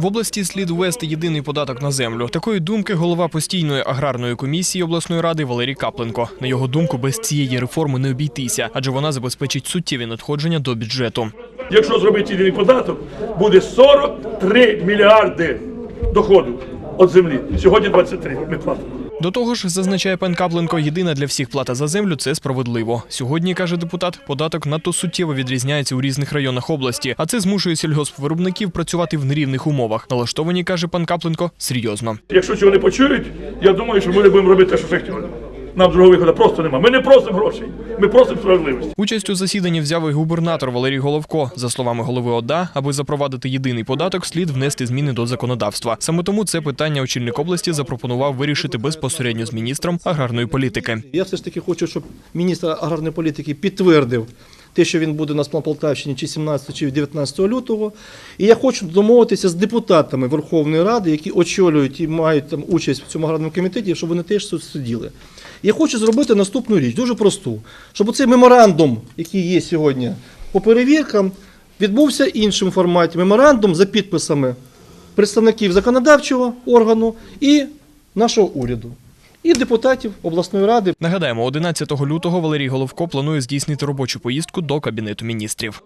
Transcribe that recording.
В області слід ввести єдиний податок на землю. Такої думки голова постійної аграрної комісії обласної ради Валерій Капленко. На його думку, без цієї реформи не обійтися, адже вона забезпечить суттєві надходження до бюджету. Якщо зробити єдиний податок, буде 43 мільярди доходу від землі. Сьогодні 23 ми платимо. До того ж, зазначає пан Капленко, єдина для всіх плата за землю це справедливо. Сьогодні каже депутат, податок надто суттєво відрізняється у різних районах області, а це змушує сільгоспвиробників працювати в нерівних умовах. Налаштовані каже пан Капленко серйозно. Якщо цього не почують, я думаю, що ми не будемо робити те, що хотіли. Нам другого виходу просто немає. Ми не просимо грошей, ми просимо справедливості. Участь у засіданні взяв і губернатор Валерій Головко. За словами голови ОДА, аби запровадити єдиний податок, слід внести зміни до законодавства. Саме тому це питання очільник області запропонував вирішити безпосередньо з міністром аграрної політики. Я все ж таки хочу, щоб міністр аграрної політики підтвердив те, що він буде у нас на Полтавщині чи 17 чи 19 лютого. І я хочу домовитися з депутатами Верховної Ради, які очолюють і мають там участь в цьому аграрному комітеті, щоб вони теж сиділи. Я хочу зробити наступну річ, дуже просту, щоб оцей меморандум, який є сьогодні по перевіркам, відбувся в форматі. Меморандум за підписами представників законодавчого органу і нашого уряду, і депутатів обласної ради. Нагадаємо, 11 лютого Валерій Головко планує здійснити робочу поїздку до кабінету міністрів.